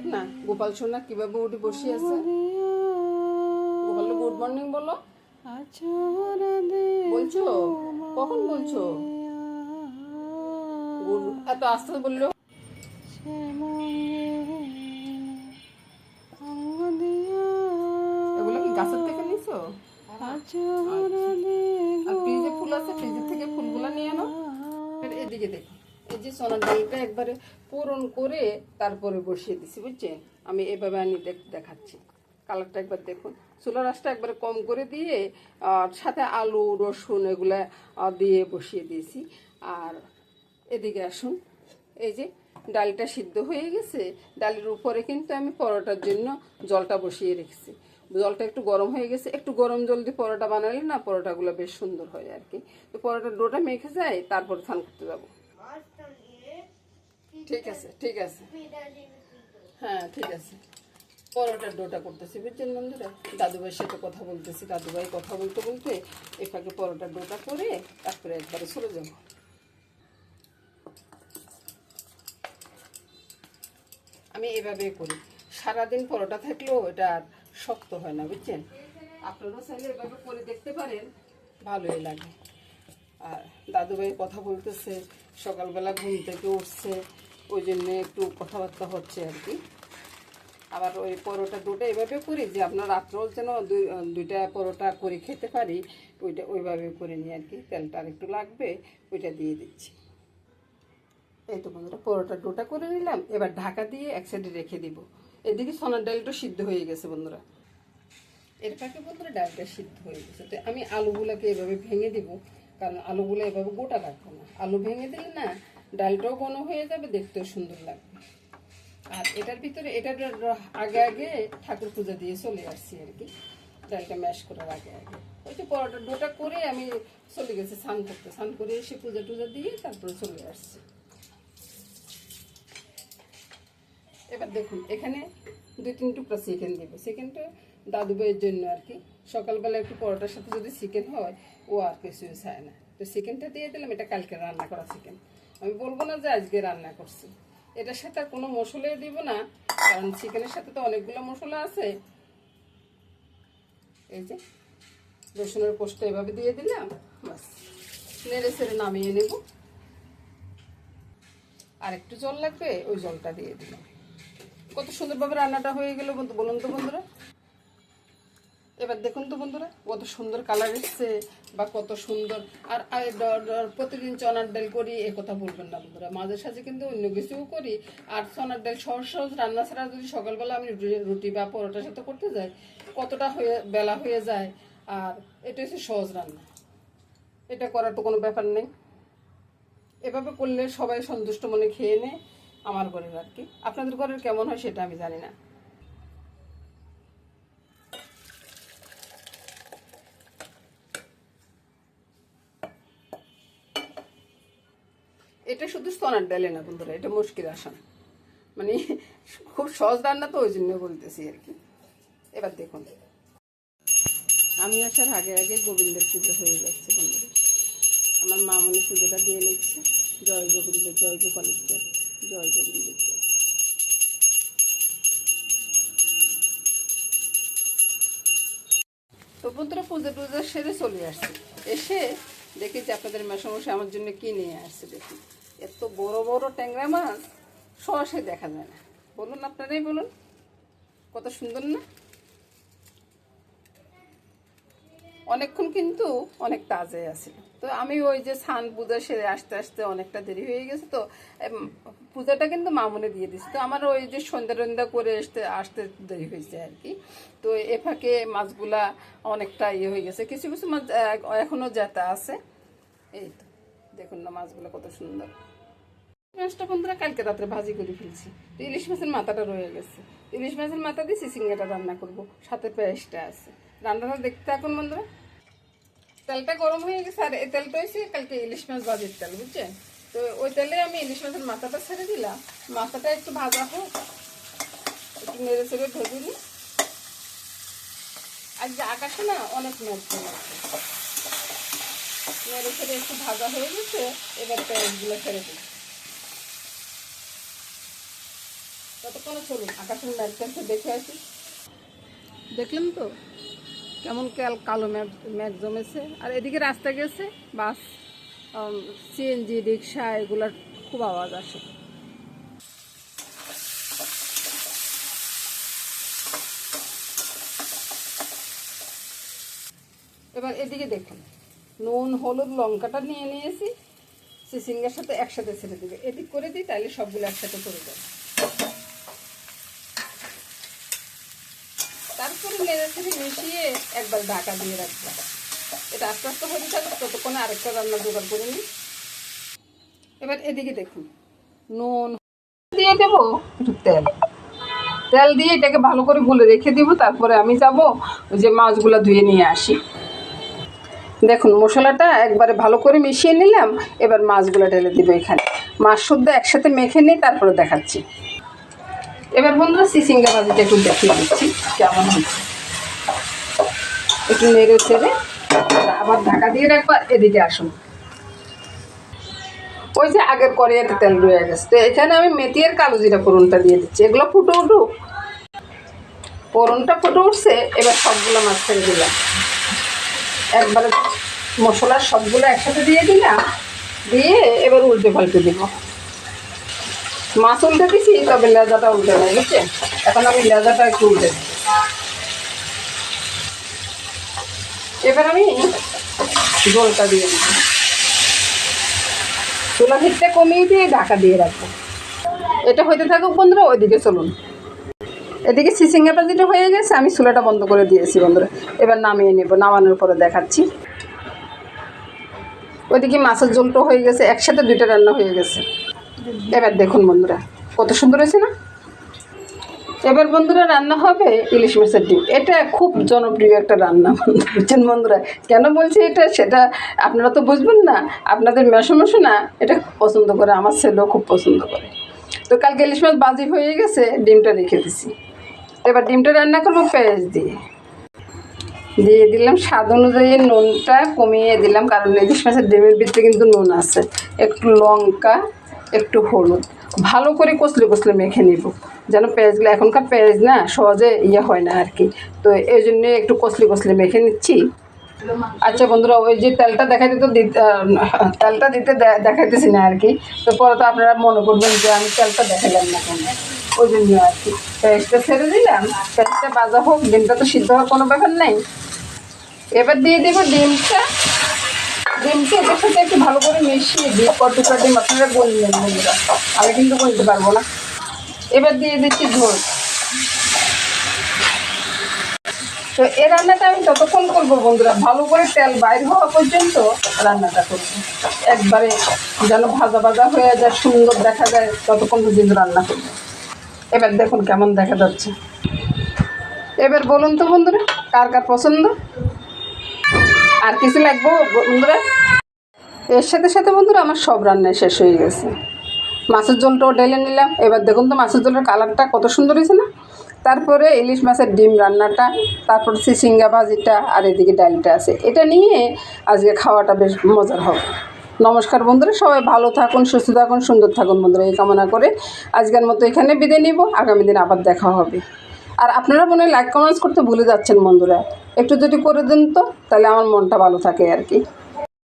দেখ না, গোপাল সোনা কীভাবে উঠে বসে আছে। গোপাল গুড মর্নিং বলো। বলছো? কখন বলছো? এত আস্তে বলল এগুলো কি গাছের থেকে নিছো? আর ফ্রিজে ফুল আছে, ফ্রিজের থেকে ফুলগুলো নিয়ে এর এদিকে দেখো। এই যে সোনার ডালটা একবারে পূরণ করে তারপরে বসিয়ে দিছি, বুঝছেন? আমি এভাবে দেখ- দেখাচ্ছি। কালারটা একবার দেখুন। চুলা রাসটা একবারে কম করে দিয়ে সাথে আলু, রসুন এগুলো দিয়ে বসিয়ে দিয়েছি। আর এদিকে আসুন। এই যে ডালটা সিদ্ধ হয়ে গেছে। ডালের উপরে কিন্তু আমি পরোটার জন্য জলটা বসিয়ে রেখেছি। জলটা একটু গরম হয়ে গেছে। একটু গরম জল দিয়ে পরোটা বানালে না পরোটাগুলো বেশ সুন্দর হয় আর কি। তো পরোটার ডোটা মেখে যায়, তারপর স্নান করতে যাব। ঠিক আছে ঠিক আছে। হ্যাঁ ঠিক আছে। পরোটার ডোটা করতেছি, বুঝছেন বন্ধুরা? দাদুভাইয়ের সাথে কথা বলতেছি, দাদুভাই কথা বলতে বলতে এ ফাঁকে পরোটার ডোটা করে তারপরে একবারে চলে যাব। আমি এভাবে করি। সারাদিন পরোটা থাকলেও এটা আর শক্ত হয় না, বুঝছেন? আপনারা চাইলে এভাবে করে দেখতে পারেন, ভালোই লাগে। আর দাদুভাই কথা বলতেছে সকালবেলা ঘুম থেকে উঠছে, ওই জন্য একটু কথাবার্তা হচ্ছে আর কি। আবার ওই পরোটা দুটো এভাবে করি যে আপনার রাত্রেও যেন দুই, দুইটা পরোটা করে খেতে পারি, ওইটা ওইভাবে করে নিই আর কি। তেলটা আর একটু লাগবে, ওইটা দিয়ে দিচ্ছি। এই তো বন্ধুরা, পরোটা ডোটা করে নিলাম। এবার ঢাকা দিয়ে এক সাইডে রেখে দিব। এদিকে সোনার ডালটা সিদ্ধ হয়ে গেছে বন্ধুরা। এর ফাঁকে বন্ধুরা ডালটা সিদ্ধ হয়ে গেছে। তো আমি আলুগুলোকে এভাবে ভেঙে দিব। কারণ আলুগুলো এভাবে গোটা রাখব না। আলু ভেঙে দিলে না ডালটাও ঘন হয়ে যাবে, দেখতেও সুন্দর লাগবে। আর এটার ভিতরে, এটার আগে আগে ঠাকুর পূজা দিয়ে চলে আসছি আর কি, ডালটা ম্যাশ করার আগে আগে। ওই যে পরোটা ডোটা করে আমি চলে গেছি স্নান করতে। স্নান করে এসে পূজা টুজা দিয়ে তারপরে চলে আসছি। এবার দেখুন, এখানে দুই তিন টুকরা চিকেন দেবো। চিকেনটা দাদু ভাইয়ের জন্য আর কি। সকালবেলা একটু পরোটার সাথে যদি চিকেন হয় ও আর কিছু চায় না। তো চিকেনটা দিয়ে দিলাম, এটা কালকে রান্না করা চিকেন। আমি বলব না যে আজকে রান্না করছি। এটার সাথে কোনো মশলাই দিব না, কারণ চিকেনের সাথে তো অনেকগুলো মশলা আছে। এই যে, রসুনের পোস্টটা এভাবে দিয়ে দিলাম, বাস। নেড়ে সেড়ে নামিয়ে নেব। আর একটু জল লাগবে, ওই জলটা দিয়ে দিলাম। কত সুন্দরভাবে রান্নাটা হয়ে গেল বন্ধু, বলুন তো বন্ধুরা। এবার দেখুন তো বন্ধুরা, কত সুন্দর কালার এসছে বা কত সুন্দর। আর প্রতিদিন চনার ডাল করি, এ কথা বলবেন না বন্ধুরা। মাঝে সাঝে কিন্তু অন্য কিছুও করি। আর চনার ডাল সহজ সহজ রান্না ছাড়া যদি সকালবেলা আমি রুটি বা পরোটার সাথে করতে যাই, কতটা হয়ে, বেলা হয়ে যায়। আর এটা হচ্ছে সহজ রান্না। এটা করার তো কোনো ব্যাপার নেই। এভাবে করলে সবাই সন্তুষ্ট মনে খেয়ে নেয় আমার ঘরের আর কি। আপনাদের ঘরের কেমন হয় সেটা আমি জানি না। এটা শুধু স্তনার ডালে না বন্ধুরা, এটা মুশকিল আসান মানে খুব সহজ রান্না তো ওই জন্য বলতেছি আর কি। এবার দেখুন। আমি আসার আগে আগে গোবিন্দের পুজো হয়ে যাচ্ছে বন্ধুরা। আমার মামনি পুজোটা দিয়ে নিচ্ছে। জয় গোবিন্দ, জয় গোপালের জয় জয় তো বন্ধুরা, পুজো টুজো সেরে চলে আসছে। এসে দেখি আপনাদের মেসমশাই আমার জন্য কি নিয়ে আসছে দেখুন এত বড় বড় ট্যাংরা মাছ সরাসরি দেখা যায় না। বলুন আপনারাই বলুন, কত সুন্দর না? অনেকক্ষণ কিন্তু অনেক তাজাই আছে। তো আমি ওই যে সান পূজা সেরে আসতে আসতে অনেকটা দেরি হয়ে গেছে তো পূজাটা কিন্তু মামুনে দিয়ে দিচ্ছে তো আমার ওই যে সন্ধ্যা টন্ধা করে আসতে আসতে দেরি হয়েছে আর কি। তো এ ফাঁকে মাছগুলা অনেকটা ইয়ে হয়ে গেছে। কিছু কিছু মাছ এখনও এখনও জেতা আছে। এই তো, দেখুন না মাছগুলো কত সুন্দর। মাছটা বন্ধুরা কালকে রাত্রে ভাজি করে ফেলছি। ইলিশ মাছের মাথাটা রয়ে গেছে। ইলিশ মাছের মাথা দিয়ে সিঙ্গাটা রান্না করব। সাথে পেঁয়াজটা আছে। রান্নাটা দেখতে থাকুন বন্ধুরা। তেলটা গরম হয়ে গেছে, আর এই তেলটা হয়েছে কালকে ইলিশ মাছ ভাজির তেল, বুঝছেন? তো ওই তেলে আমি ইলিশ মাছের মাথাটা ছেড়ে দিলাম। মাথাটা একটু ভাজা হোক, একটু নেড়ে চেড়ে ভেজে নিই। আর যে আকাশে না অনেক আছে। নেড়ে ছেড়ে একটু ভাজা হয়ে গেছে, এবার পেঁয়াজগুলো ছেড়ে দিই তো আকাশের দেখে আসি। দেখলেন তো? কেমন কাল ম্যাগ জমেছে। আর এদিকে রাস্তা গেছে, বাস সিএনজি রিক্সা, এগুলার খুব আওয়াজ আসে। এবার এদিকে দেখুন। নুন, হলুদ, লঙ্কাটা নিয়ে নিয়েছি। সিসিঙ্গার সাথে একসাথে ছেড়ে দেবে। এদিক করে দিই তাহলে সবগুলো একসাথে করে দেবে। ছেড়ে মিশিয়ে একবার ঢাকা দিয়ে রাখব। এটা আস্তে আস্তে হতে থাকুক, ততক্ষণে আরেকটা রান্না জোগাড় করে নিই। এবার এদিকে দেখুন, নুন দিয়ে দেবো, একটু তেল। তেল দিয়ে এটাকে ভালো করে গুলে রেখে দিব, তারপরে আমি যাব যে মাছগুলো ধুয়ে নিয়ে আসি। দেখুন, মশলাটা একবারে ভালো করে মিশিয়ে নিলাম, এবার মাছগুলো ঢেলে দিব এখানে। মাছ শুদ্ধ একসাথে মেখে নিই তারপরে দেখাচ্ছি। এবার বন্ধুরা, সিসিঙ্গা ভাজিটা একটু দেখিয়ে দিচ্ছি, কেমন হচ্ছে একটু নেড়ে ছেড়ে আবার ঢাকা দিয়ে রাখব এদিকে আসুন। ওই যে আগের কড়াইতে তেল রয়ে গেছে। তো এখানে আমি মেথি আর কালো জিরা ফোড়নটা দিয়ে দিচ্ছি। এগুলো ফুটো উঠুক। ফোড়নটা ফুটে উঠছে, এবার সবগুলো মাছ ছেড়ে দিলাম। একবারে মশলার সবগুলো একসাথে দিয়ে দিলাম। দিয়ে এবার উল্টে পাল্টে দিব। মাছ উল্টে দিছি, তবে লেজাটা উল্টে নেই, বুঝছেন? এখন আমি লেজাটা একটু উল্টে দিই। এবার আমি জলটা দিয়ে দিব চুলা হিটটা কমিয়ে দিয়ে ঢাকা দিয়ে রাখব। এটা হইতে থাকুক বন্ধুরা, ওইদিকে চলুন। এদিকে সিসিঙ্গা পাজিটা হয়ে গেছে, আমি চুলাটা বন্ধ করে দিয়েছি বন্ধুরা। এবার নামিয়ে নেব, নামানোর পরে দেখাচ্ছি। ওইদিকে মাছের ঝোলটা হয়ে গেছে, একসাথে দুইটা রান্না হয়ে গেছে। এবার দেখুন বন্ধুরা, কত সুন্দর হয়েছে না? এবার বন্ধুরা, রান্না হবে ইলিশ মাছের ডিম। এটা খুব জনপ্রিয় একটা রান্না বুঝছেন বন্ধুরা। কেন বলছি এটা? সেটা আপনারা তো বুঝবেন না। আপনাদের মেশো মেশো না, এটা পছন্দ করে। আমার ছেলেও খুব পছন্দ করে। তো কালকে ইলিশ মাছ বাজি হয়ে গেছে, ডিমটা রেখে দিছি। এবার ডিমটা রান্না করব পেঁয়াজ দিয়ে। দিয়ে দিলাম স্বাদ অনুযায়ী নুনটা কমিয়ে দিলাম, কারণ ইলিশ মাছের ডিমের ভিতরে কিন্তু নুন আছে। একটু লঙ্কা, একটু হলুদ। ভালো করে কষলে কষলে মেখে নিব। যেন পেঁয়াজগুলো এখনকার পেঁয়াজ না, সহজে ইয়ে হয় না আর কি তো এই জন্যে একটু কষলে কষলে মেখে নিচ্ছি। আচ্ছা বন্ধুরা, ওই যে তেলটা দেখাইতে তো দিতে তেলটা দিতে দেখাইতেছি না আর কি তো পরে তো আপনারা মনে করবেন যে আমি তেলটা দেখালাম না কেন। ওই জন্য আর কি পেঁয়াজটা ছেড়ে দিলাম, পেঁয়াজটা বাজা হোক, ডিমটা তো সিদ্ধ হওয়ার কোনো ব্যাপার নেই। এবার দিয়ে দেবো ডিমটা। ডিমটা এটার সাথে একটু ভালো করে মিশিয়ে দিয়ে কটুকা ডিম আপনারা বললেন বন্ধুরা। আমি কিন্তু বলতে পারব না। এবার দিয়ে দিচ্ছি ঝোল। তো এই রান্নাটা আমি ততক্ষণ করব বন্ধুরা। ভালো করে তেল বাইর হওয়া পর্যন্ত রান্নাটা করব। একবারে যেন ভাজা ভাজা হয়ে যায়, সুন্দর দেখা যায়, ততক্ষণ পর্যন্ত রান্না করব। এবার দেখুন কেমন দেখা যাচ্ছে। এবার বলুন তো বন্ধুরা, কার কার পছন্দ? আর কিছু লাগবো বন্ধুরা? এর সাথে সাথে বন্ধুরা আমার সব রান্নায় শেষ হয়ে গেছে। মাছের ঝোলটাও ঢেলে নিলাম। এবার দেখুন তো মাছের ঝোলের কালারটা কত সুন্দর হয়েছে না? তারপরে ইলিশ মাছের ডিম রান্নাটা, তারপর সিসিঙ্গা ভাজিটা আর এদিকে ডালটা আছে। এটা নিয়ে আজকে খাওয়াটা বেশ মজার হবে। নমস্কার বন্ধুরা, সবাই ভালো থাকুন, সুস্থ থাকুন, সুন্দর থাকুন বন্ধুরা, এই কামনা করে আজকের মতো এখানে বিদায় নিব। আগামী দিন আবার দেখা হবে। আর আপনারা মনে লাইক কমেন্টস করতে ভুলে যাচ্ছেন বন্ধুরা। একটু যদি করে দেন তো, তাহলে আমার মনটা ভালো থাকে আর কি।